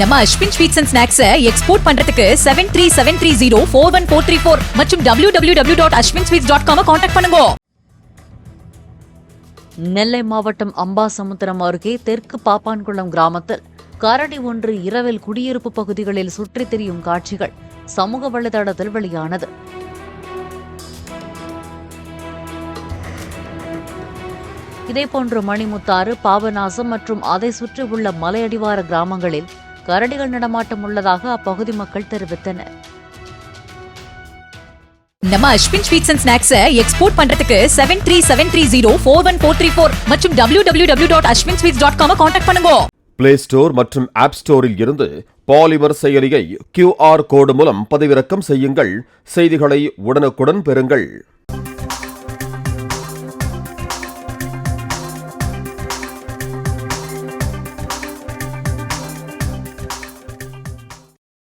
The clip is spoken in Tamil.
நம்ம Ashwin sweets and snacks export பண்றதுக்கு seven three seven three zero four one four three four மற்றும் W W W dot Ashwin sweets dot com contact பண்ணுங்க. நெல்லை மாவட்டம் அம்பாசமுத்திரம் அருகே தெற்கு பாப்பான்குளம் கிராமத்தில் கரடி ஒன்று இரவில் குடியிருப்பு பகுதிகளில் சுற்றித் திரியும் காட்சிகள் சமூக வலைதளத்தில் வெளியானது. இதேபோன்று மணிமுத்தாறு பாபநாசம் மற்றும் அதை சுற்றியுள்ள மலையடிவார கிராமங்களில் கரடிகள் நடமாட்டம் உள்ளதாக அப்பகுதி மக்கள் தெரிவித்தனர். நம்ம Ashwin sweets and snacks export பண்றதுக்கு seven three seven three zero four one four three four மற்றும் W W W dot Ashwin sweets dot com contact பண்ணுங்க. பிளே ஸ்டோர் மற்றும் ஆப் ஸ்டோரில் இருந்து பாலிமர் செயலியை கியூஆர் கோடு மூலம் பதிவிறக்கம் செய்யுங்கள். செய்திகளை உடனுக்குடன் பெறுங்கள்.